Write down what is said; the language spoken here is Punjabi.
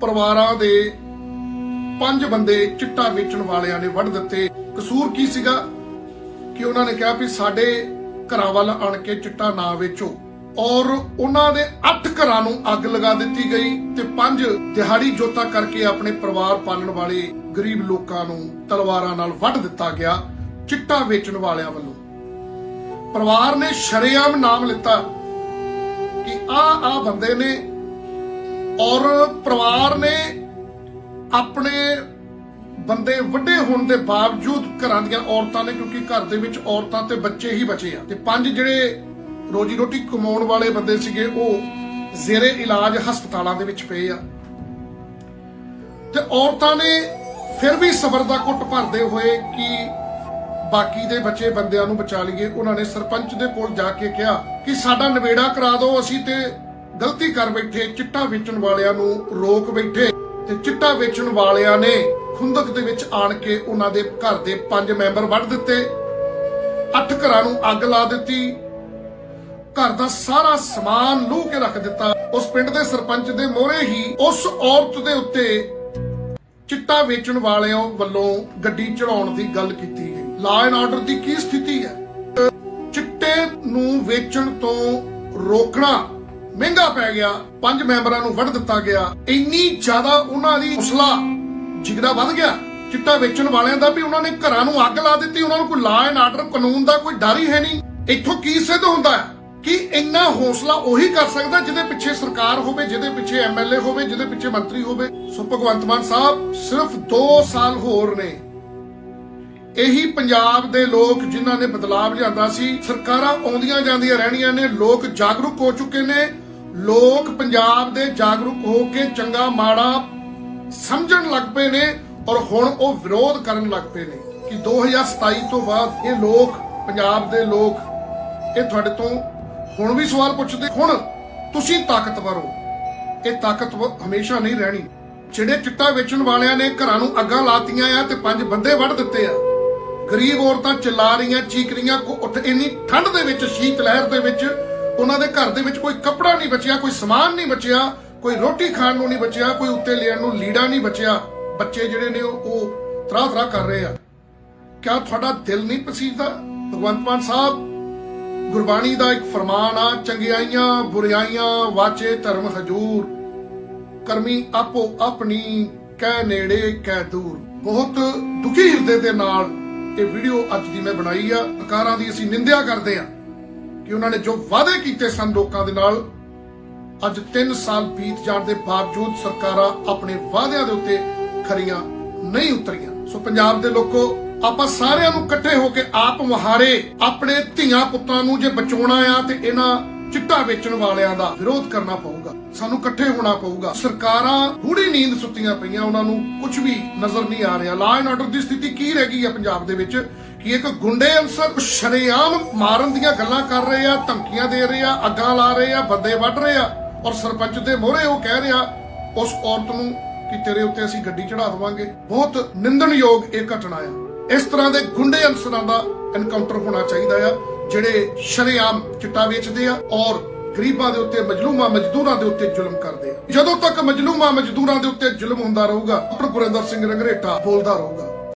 ਪਰਿਵਾਰਾਂ ਦੇ ਪੰਜ ਬੰਦੇ ਚਿੱਟਾ ਵੇਚਣ ਵਾਲਿਆਂ ਨੇ ਵੱਢ ਦਿੱਤੇ। ਕਸੂਰ ਕੀ ਸੀਗਾ? ਕਿ ਉਹਨਾਂ ਨੇ ਕਿਹਾ ਵੀ ਸਾਡੇ ਘਰਾਂ ਵੱਲ ਆਣ ਕੇ ਚਿੱਟਾ ਨਾ ਵੇਚੋ। ਔਰ ਉਹਨਾਂ ਦੇ 8 ਘਰਾਂ ਨੂੰ ਅੱਗ ਲਗਾ ਦਿੱਤੀ ਗਈ ਤੇ ਪੰਜ ਦਿਹਾੜੀ ਜੋਤਾ ਕਰਕੇ ਆਪਣੇ ਪਰਿਵਾਰ ਪਾਲਣ ਵਾਲੇ ਗਰੀਬ ਲੋਕਾਂ ਨੂੰ ਤਲਵਾਰਾਂ ਨਾਲ ਵੱਢ ਦਿੱਤਾ ਗਿਆ ਚਿੱਟਾ ਵੇਚਣ ਵਾਲਿਆਂ ਵੱਲੋਂ। ਪਰਿਵਾਰ ਨੇ ਸ਼ਰੇਆਮ ਨਾਮ ਲਿੱਤਾ ਕਿ ਆ ਆ ਬੰਦੇ ਨੇ ਔਰ ਪਰਿਵਾਰ ਨੇ ਆਪਣੇ ਬੰਦੇ ਵੱਡੇ ਹੋਣ ਦੇ ਬਾਵਜੂਦ ਘਰਾਂ ਦੀਆਂ ਔਰਤਾਂ ਨੇ, ਕਿਉਂਕਿ ਘਰ ਦੇ ਵਿੱਚ ਔਰਤਾਂ ਤੇ ਬੱਚੇ ਹੀ ਬਚੇ ਆ। ਤੇ ਪੰਜ ਜਿਹੜੇ ਰੋਜੀ ਰੋਟੀ ਕਮਾਉਣ ਵਾਲੇ ਬੰਦੇ ਸੀਗੇ, ਉਹ ਜ਼ੇਰੇ ਇਲਾਜ ਹਸਪਤਾਲਾਂ ਦੇ ਵਿੱਚ ਪਏ ਆ। ਤੇ ਔਰਤਾਂ ਨੇ ਫਿਰ ਵੀ ਸਬਰ ਦਾ ਕੁੱਟ ਭਰਦੇ ਹੋਏ ਕਿ ਬਾਕੀ ਦੇ ਬੱਚੇ ਬੰਦਿਆਂ ਨੂੰ ਬਚਾ ਲਈਏ। ਉਹਨਾਂ ਨੇ ਸਰਪੰਚ ਦੇ ਕੋਲ ਜਾ ਕੇ ਕਿਹਾ ਕਿ ਸਾਡਾ ਨਵੇੜਾ ਕਰਾ ਦਿਓ, ਅਸੀਂ ਤੇ ਗਲਤੀ ਕਰ ਬੈਠੇ ਚਿੱਟਾ ਵੇਚਣ ਵਾਲਿਆਂ ਨੂੰ ਰੋਕ ਬੈਠੇ। ਤੇ ਚਿੱਟਾ ਵੇਚਣ ਵਾਲਿਆਂ ਨੇ ਖੁੰਦਕ ਦੇ ਵਿੱਚ ਆਣ ਕੇ ਉਹਨਾਂ ਦੇ ਘਰ ਦੇ ਪੰਜ ਮੈਂਬਰ ਵੱਢ ਦਿੱਤੇ। ਅੱਠ ਘਰਾਂ ਨੂੰ ਅੱਗ ਲਾ ਦਿੱਤੀ। ਘਰ ਦਾ ਸਾਰਾ ਸਮਾਨ ਲੂ ਕੇ ਰੱਖ ਦਿੱਤਾ। ਉਸ ਪਿੰਡ ਦੇ ਸਰਪੰਚ ਦੇ ਮੋਹਰੇ ਹੀ ਉਸ ਔਰਤ ਦੇ ਉੱਤੇ ਚਿੱਟਾ ਵੇਚਣ ਵਾਲਿਆਂ ਵੱਲੋਂ ਗੱਡੀ ਚੜਾਉਣ ਦੀ ਗੱਲ ਕੀਤੀ ਗਈ। ਲਾ ਐਂਡ ਆਰਡਰ ਦੀ ਕੀ ਸਥਿਤੀ ਹੈ? ਚਿੱਟੇ ਨੂੰ ਵੇਚਣ ਤੋਂ ਰੋਕਣਾ ਮਹਿੰਗਾ ਪੈ ਗਿਆ, ਪੰਜ ਮੈਂਬਰਾਂ ਨੂੰ ਵੱਢ ਦਿੱਤਾ ਗਿਆ। ਇੰਨੀ ਜ਼ਿਆਦਾ ਉਹਨਾਂ ਦੀ ਹੌਸਲਾ ਜਿਗਰਾ ਵੱਧ ਗਿਆ। ਚਿੱਟਾ ਵੇਚਣ ਵਾਲਿਆਂ ਦਾ ਵੀ ਉਹਨਾਂ ਨੇ ਘਰਾਂ ਨੂੰ ਅੱਗ ਲਾ ਦਿੱਤੀ, ਉਹਨਾਂ ਨੂੰ ਕੋਈ ਲਾ ਐਂਡ ਆਰਡਰ ਕਾਨੂੰਨ ਦਾ ਕੋਈ ਡਰ ਹੀ ਹੈ ਨਹੀਂ। ਇੱਥੋਂ ਕੀ ਸਿੱਧ ਹੁੰਦਾ ਹੈ? ਕਿ ਇੰਨਾ ਹੌਸਲਾ ਉਹੀ ਕਰ ਸਕਦਾ ਜਿਹਦੇ ਪਿੱਛੇ ਸਰਕਾਰ ਹੋਵੇ, ਜਿਹਦੇ ਪਿੱਛੇ ਐਮਐਲਏ ਹੋਵੇ, ਜਿਹਦੇ ਪਿੱਛੇ ਮੰਤਰੀ ਹੋਵੇ? ਸੋ ਭਗਵੰਤ ਮਾਨ ਸਾਹਿਬ, ਸਿਰਫ 2 ਸਾਲ ਹੋਰ ਨੇ। ਇਹੀ ਪੰਜਾਬ ਦੇ ਲੋਕ ਜਿਨ੍ਹਾਂ ਨੇ ਬਦਲਾਵ ਲਿਆਂਦਾ ਸੀ, ਸਰਕਾਰਾਂ ਆਉਂਦੀਆਂ ਜਾਂਦੀਆਂ ਰਹਿਣੀਆਂ ਨੇ, ਲੋਕ ਜਾਗਰੂਕ ਹੋ ਚੁੱਕੇ ਨੇ। ਲੋਕ ਪੰਜਾਬ ਦੇ ਜਾਗਰੂਕ ਹੋ ਕੇ ਚੰਗਾ ਮਾੜਾ ਸਮਝਣ ਲੱਗ ਪਏ ਨੇ ਔਰ ਹੁਣ ਉਹ ਵਿਰੋਧ ਕਰਨ ਲੱਗ ਪਏ ਨੇ ਕਿ 2027 ਤੋਂ ਬਾਅਦ ਇਹ ਲੋਕ, ਪੰਜਾਬ ਦੇ ਲੋਕ, ਇਹ ਤੁਹਾਡੇ ਤੋਂ ਹੁਣ ਵੀ ਸਵਾਲ ਪੁੱਛਦੇ, ਹੁਣ ਤੁਸੀਂ ਤਾਕਤਵਰ ਹੋ। ਇਹ ਤਾਕਤ ਹਮੇਸ਼ਾ ਨਹੀਂ ਰਹਿਣੀ। ਜਿਹੜੇ ਚਿੱਟਾ ਵੇਚਣ ਵਾਲਿਆਂ ਨੇ ਘਰਾਂ ਨੂੰ ਅੱਗਾਂ ਲਾਤੀਆਂ ਆ ਤੇ ਪੰਜ ਬੰਦੇ ਵੱਢ ਦਿੱਤੇ ਆ। ਗਰੀਬ ਔਰਤਾਂ ਚਿল্ਲਾ ਰਹੀਆਂ, ਚੀਕ ਰਹੀਆਂ, ਕੋ ਉੱਠ ਇੰਨੀ ਠੰਡ ਦੇ ਵਿੱਚ ਸ਼ੀਤ ਲਹਿਰ ਦੇ ਵਿੱਚ ਉਹਨਾਂ ਦੇ ਘਰ ਦੇ ਵਿੱਚ ਕੋਈ ਕੱਪੜਾ ਨਹੀਂ ਬਚਿਆ, ਕੋਈ ਸਮਾਨ ਨਹੀਂ ਬਚਿਆ, ਕੋਈ ਰੋਟੀ ਖਾਣ ਨੂੰ ਨਹੀਂ ਬਚਿਆ, ਕੋਈ ਉੱਤੇ ਲੈਣ ਨੂੰ ਲੀੜਾ ਨਹੀਂ ਬਚਿਆ। ਬੱਚੇ ਜਿਹੜੇ ਨੇ ਉਹ- ਉਹ ਤਰਾ ਕਰ ਰਹੇ ਆ। ਕਿਆ ਤੁਹਾਡਾ ਦਿਲ ਨਹੀਂ ਪਸੀਦਾ? ਭਗਵੰਤ ਮਾਨ ਸਾਹਿਬ, ਗੁਰਬਾਣੀ ਦਾ ਇੱਕ ਫਰਮਾਨ ਆ, ਚੰਗਿਆਈਆਂ ਬੁਰਿਆਈਆਂ ਵਾਚੇ ਧਰਮ ਹਜੂਰ, ਕਰਮੀ ਆਪੋ ਆਪਣੀ, ਕਹਿ ਨੇੜੇ, ਕਹਿ ਦੂਰ। ਬਹੁਤ ਦੁਖੀ ਹਿਰਦੇ ਦੇ ਨਾਲ ਇਹ ਵੀਡੀਓ ਅੱਜ ਦੀ ਮੈਂ ਬਣਾਈ ਆ। ਅਕਾਰਾਂ ਦੀ ਅਸੀਂ ਨਿੰਦਿਆ ਕਰਦੇ ਆ। ਕਿ ਉਹਨਾਂ ਨੇ ਜੋ ਵਾਅਦੇ ਕੀਤੇ ਸਨ ਲੋਕਾਂ ਦੇ ਨਾਲ, ਅੱਜ 3 ਸਾਲ ਬੀਤ ਜਾਣ ਦੇ ਬਾਵਜੂਦ ਸਰਕਾਰਾਂ ਆਪਣੇ ਵਾਅਦਿਆਂ ਦੇ ਉੱਤੇ ਖਰੀਆਂ ਨਹੀਂ ਉਤਰੀਆਂ। ਸੋ ਪੰਜਾਬ ਦੇ ਲੋਕੋ, ਆਪਾਂ ਸਾਰਿਆਂ ਨੂੰ ਇਕੱਠੇ ਹੋ ਕੇ ਆਪ ਮੁਹਾਰੇ, ਆਪਣੇ ਧੀਆਂ ਪੁੱਤਾਂ ਨੂੰ ਜੇ ਬਚਾਉਣਾ ਆ ਤੇ ਇਹਨਾਂ ਚਿੱਟਾ ਵੇਚਣ ਵਾਲਿਆਂ ਦਾ ਵਿਰੋਧ ਕਰਨਾ ਪਊਗਾ। ਸਾਨੂੰ ਇਕੱਠੇ ਹੋਣਾ ਪਊਗਾ। ਸਰਕਾਰਾਂ ਗੂੜੀ ਨੀਂਦ ਸੁੱਤੀਆਂ ਪਈਆਂ, ਉਹਨਾਂ ਨੂੰ ਕੁਝ ਵੀ ਨਜ਼ਰ ਨਹੀਂ ਆ ਰਿਹਾ। ਲਾ ਐਂਡ ਆਰਡਰ ਦੀ ਸਥਿਤੀ ਕੀ ਰਹਿ ਗਈ ਹੈ ਪੰਜਾਬ ਦੇ ਵਿੱਚ? ਕਿ ਇੱਕ ਗੁੰਡੇ ਅਨਸਰ ਸ਼ਰੇਆਮ ਮਾਰਨ ਦੀਆਂ ਗੱਲਾਂ ਕਰ ਰਹੇ ਆ, ਧਮਕੀਆਂ ਦੇ ਰਹੇ ਆ, ਅੱਗਾਂ ਲਾ ਰਹੇ ਆ, ਬੰਦੇ ਵੱਢ ਰਹੇ ਆ ਔਰ ਸਰਪੰਚ ਦੇ ਮੋਹਰੇ ਉਹ ਕਹਿ ਰਿਹਾ, ਉਸ ਔਰਤ ਨੂੰ ਕਿ ਤੇਰੇ ਉੱਤੇ ਅਸੀਂ ਗੱਡੀ ਚੜਾ ਦੇਵਾਂਗੇ। ਬਹੁਤ ਨਿੰਦਣਯੋਗ ਇਹ ਘਟਨਾ ਆ। ਇਸ ਤਰ੍ਹਾਂ ਦੇ ਗੁੰਡੇ ਅਨਸਰਾਂ ਦਾ ਐਨਕਾਊਂਟਰ ਹੋਣਾ ਚਾਹੀਦਾ ਆ, ਜਿਹੜੇ ਸ਼ਰੇਆਮ ਚਿੱਟਾ ਵੇਚਦੇ ਆ ਔਰ ਗਰੀਬਾਂ ਦੇ ਉੱਤੇ, ਮਜਲੂਮਾਂ, ਮਜ਼ਦੂਰਾਂ ਦੇ ਉੱਤੇ ਜ਼ੁਲਮ ਕਰਦੇ ਆ। ਜਦੋਂ ਤੱਕ ਮਜਲੂਮਾਂ, ਮਜ਼ਦੂਰਾਂ ਦੇ ਉੱਤੇ ਜ਼ੁਲਮ ਹੁੰਦਾ ਰਹੂਗਾ ਡਾਕਟਰ ਗੁਰਿੰਦਰ ਸਿੰਘ ਰੰਗਰੇਟਾ ਬੋਲਦਾ ਰਹੂਗਾ।